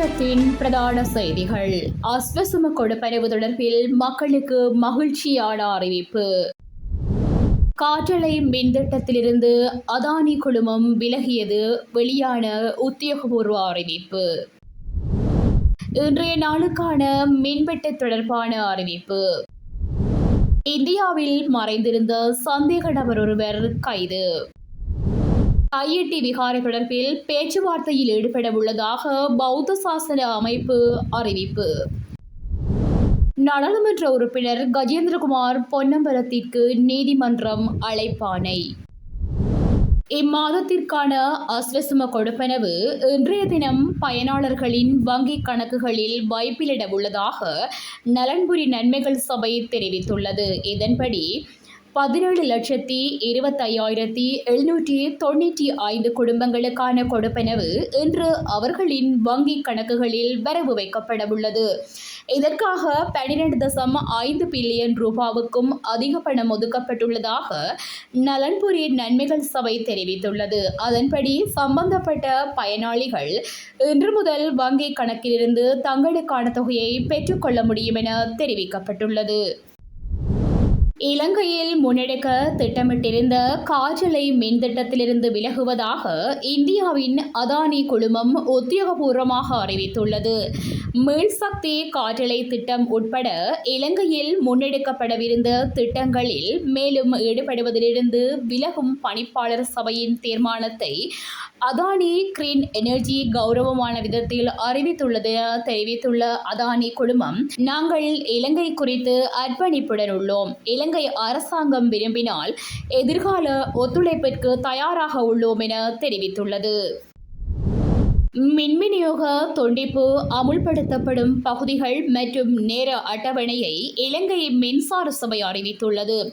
பிரபஞ்சத்தின் பிரதான செய்திகள். அஸ்வசும கொடுப்பனவு தொடர்பில் மக்களுக்கு மகிழ்ச்சியான அறிவிப்பு. காற்றலை மின்திட்டத்திலிருந்து அதானி குழுமம் விலகியது வெளியான உத்தியோகபூர்வ அறிவிப்பு. இன்றைய நாளுக்கான மின்வெட்டு தொடர்பான அறிவிப்பு. இந்தியாவில் மறைந்திருந்த சந்தேக நபர் ஒருவர் கைது. ஐஐடி விகாரை தொடர்பில் பேச்சுவார்த்தையில் ஈடுபட உள்ளதாக பௌத்த சாசன அமைப்பு அறிவிப்பு. நாடாளுமன்ற உறுப்பினர் கஜேந்திரகுமார் பொன்னம்பலத்திற்கு நீதிமன்றம் அழைப்பானை. இம்மாதத்திற்கான அஸ்வசும கொடுப்பனவு இன்றைய தினம் பயனாளர்களின் வங்கிக் கணக்குகளில் வைப்பிலிட உள்ளதாக நலன்புரி நன்மைகள் சபை தெரிவித்துள்ளது. இதன்படி பதினேழு லட்சத்தி இருபத்தையாயிரத்தி எழுநூற்றி தொண்ணூற்றி ஐந்து குடும்பங்களுக்கான கொடுப்பனவு இன்று அவர்களின் வங்கிக் கணக்குகளில் வரவு வைக்கப்படவுள்ளது. இதற்காக பன்னிரண்டு தசம் ஐந்து பில்லியன் ரூபாவுக்கும் அதிக பணம் ஒதுக்கப்பட்டுள்ளதாக நலன்புரி நன்மைகள் சபை தெரிவித்துள்ளது. அதன்படி சம்பந்தப்பட்ட பயனாளிகள் இன்று முதல் வங்கிக் கணக்கிலிருந்து தங்களுக்கான தொகையை பெற்றுக்கொள்ள முடியும் என தெரிவிக்கப்பட்டுள்ளது. இலங்கையில் முன்னெடுக்க திட்டமிட்டிருந்த காற்றலை மின்திட்டத்திலிருந்து விலகுவதாக இந்தியாவின் அதானி குழுமம் உத்தியோகபூர்வமாக அறிவித்துள்ளது. மின்சக்தி காற்றலை திட்டம் உட்பட இலங்கையில் முன்னெடுக்கப்படவிருந்த திட்டங்களில் மேலும் ஈடுபடுவதிலிருந்து விலகும் பணிப்பாளர் சபையின் தீர்மானத்தை அதானி கிரீன் எனர்ஜி கௌரவமான விதத்தில் அறிவித்துள்ளது தெரிவித்துள்ள அதானி குழுமம் நாங்கள் இலங்கை குறித்து அர்ப்பணிப்புடன் உள்ளோம். இலங்கை அரசாங்கம் விரும்பினால் எதிர்கால ஒத்துழைப்பிற்கு தயாராக உள்ளோம் என தெரிவித்துள்ளது. மின்விநியோக தொண்டிப்பு துண்டிப்பு அமுல்படுத்தப்படும் பகுதிகள் மற்றும் நேர அட்டவணையை இலங்கை மின்சார சபை அறிவித்துள்ளது.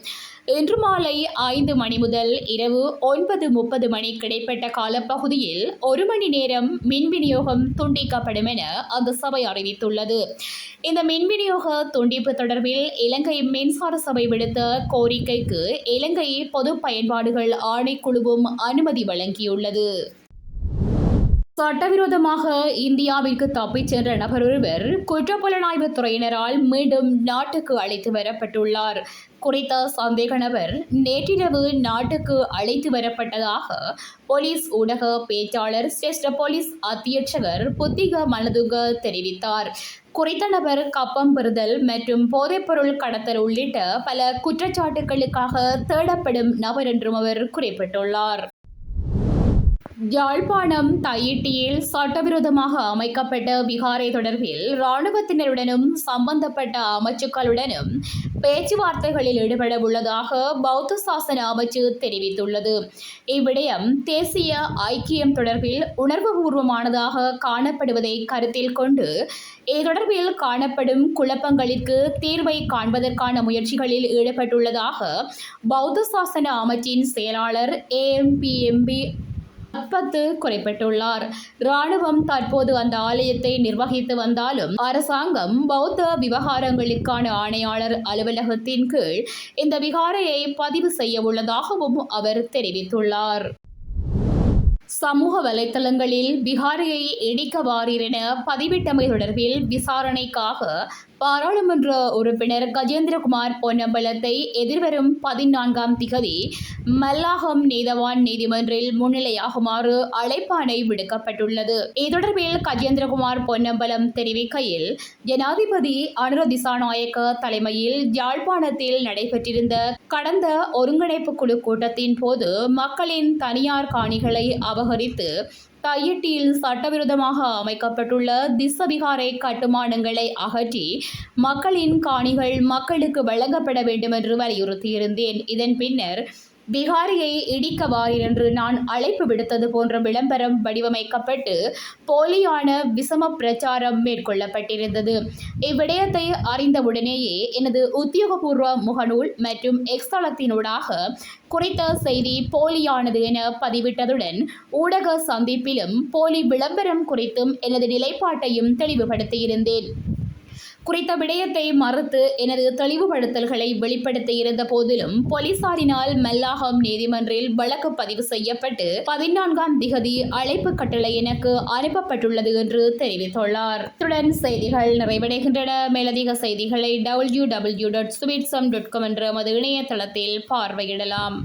இன்று மாலை ஐந்து மணி முதல் இரவு ஒன்பது முப்பது மணி கிடைப்பட்ட காலப்பகுதியில் ஒரு மணி நேரம் மின் விநியோகம் துண்டிக்கப்படும் என அந்த சபை அறிவித்துள்ளது. இந்த மின் விநியோக துண்டிப்பு தொடர்பில் இலங்கை மின்சார சபை விடுத்த கோரிக்கைக்கு இலங்கை பொது பயன்பாடுகள் ஆணைக்குழுவும் அனுமதி வழங்கியுள்ளது. சட்டவிரோதமாக இந்தியாவிற்கு தப்பிச் சென்ற நபர் ஒருவர் குற்றப்புலனாய்வுத் துறையினரால் மீண்டும் நாட்டுக்கு அழைத்து வரப்பட்டுள்ளார். குறித்த சந்தேக நபர் நேற்றிரவு நாட்டுக்கு அழைத்து வரப்பட்டதாக போலீஸ் ஊடக பேச்சாளர் சிரேஷ்ட போலீஸ் அத்தியட்சகர் புத்திக மனதுக தெரிவித்தார். குறித்த நபர் கப்பம் பெறுதல் மற்றும் போதைப்பொருள் கடத்தல் உள்ளிட்ட பல குற்றச்சாட்டுகளுக்காக தேடப்படும் நபர் என்றும் அவர் குறிப்பிட்டுள்ளார். யாழ்ப்பாணம் தையிட்டியில் சட்டவிரோதமாக அமைக்கப்பட்ட விகாரை தொடர்பில் இராணுவத்தினருடனும் சம்பந்தப்பட்ட அமைச்சுக்களுடனும் பேச்சுவார்த்தைகளில் ஈடுபட உள்ளதாக பௌத்த சாசன அமைச்சு தெரிவித்துள்ளது. இவ்விடயம் தேசிய ஐக்கியம் தொடர்பில் உணர்வுபூர்வமானதாக காணப்படுவதை கருத்தில் கொண்டு இது தொடர்பில் காணப்படும் குழப்பங்களிற்கு தீர்வை காண்பதற்கான முயற்சிகளில் ஈடுபட்டுள்ளதாக பௌத்த சாசன அமைச்சின் செயலாளர் ஏஎம்பிஎம்பி பத்து குறிப்பிட்டுள்ளார். ராணுவம் தற்போது அந்த ஆலயத்தை நிர்வகித்து வந்தாலும் அரசாங்கம் பௌத்த விவகாரங்களுக்கான ஆணையாளர் அலுவலகத்தின் கீழ் இந்த விகாரையை பதிவு செய்ய உள்ளதாகவும் அவர் தெரிவித்துள்ளார். சமூக வலைத்தளங்களில் விகாரையை இடிக்க வாரீரென பதிவிட்டமை தொடர்பில் விசாரணைக்காக பாராளுமன்ற உறுப்பினர் கஜேந்திரகுமார் பொன்னம்பலத்தை எதிர்வரும் பதினான்காம் திகதி மல்லாகம் நீதவான் நீதிமன்றில் முன்னிலையாகுமாறு அழைப்பாணை விடுக்கப்பட்டுள்ளது. இது தொடர்பில் கஜேந்திரகுமார் பொன்னம்பலம் தெரிவிக்கையில் ஜனாதிபதி அனுர திசாநாயக்க தலைமையில் யாழ்ப்பாணத்தில் நடைபெற்றிருந்த கடந்த ஒருங்கிணைப்பு குழு கூட்டத்தின் போது மக்களின் தனியார் காணிகளை அபகரித்து தையிட்டியில் சட்டவிரோதமாக அமைக்கப்பட்டுள்ள திசவிகாரை கட்டுமானங்களை அகற்றி மக்களின் காணிகள் மக்களுக்கு வழங்கப்பட வேண்டும் என்று வலியுறுத்தியிருந்தேன். இதன் பின்னர் பிகாரியை இடிக்க என்று நான் அழைப்பு விடுத்தது போன்ற விளம்பரம் வடிவமைக்கப்பட்டு போலியான விசம பிரச்சாரம் மேற்கொள்ளப்பட்டிருந்தது. இவ்விடயத்தை அறிந்தவுடனேயே எனது உத்தியோகபூர்வ முகநூல் மற்றும் எக்ஸ்தளத்தினூடாக குறித்த செய்தி போலியானது என பதிவிட்டதுடன் ஊடக சந்திப்பிலும் போலி விளம்பரம் குறித்தும் எனது நிலைப்பாட்டையும் தெளிவுபடுத்தியிருந்தேன். குறித்த விடயத்தை மறுத்து எனது தெளிவுபடுத்தல்களை வெளிப்படுத்தியிருந்த போதிலும் போலீசாரினால் மல்லாகம் நீதிமன்றில் வழக்கு பதிவு செய்யப்பட்டு பதினான்காம் திகதி அழைப்பு கட்டளை எனக்கு அனுப்பப்பட்டுள்ளது என்று தெரிவித்துள்ளார். இத்துடன் செய்திகள் நிறைவடைகின்றன. மேலதிக செய்திகளை W W dot dot com என்ற எமது இணையதளத்தில் பார்வையிடலாம்.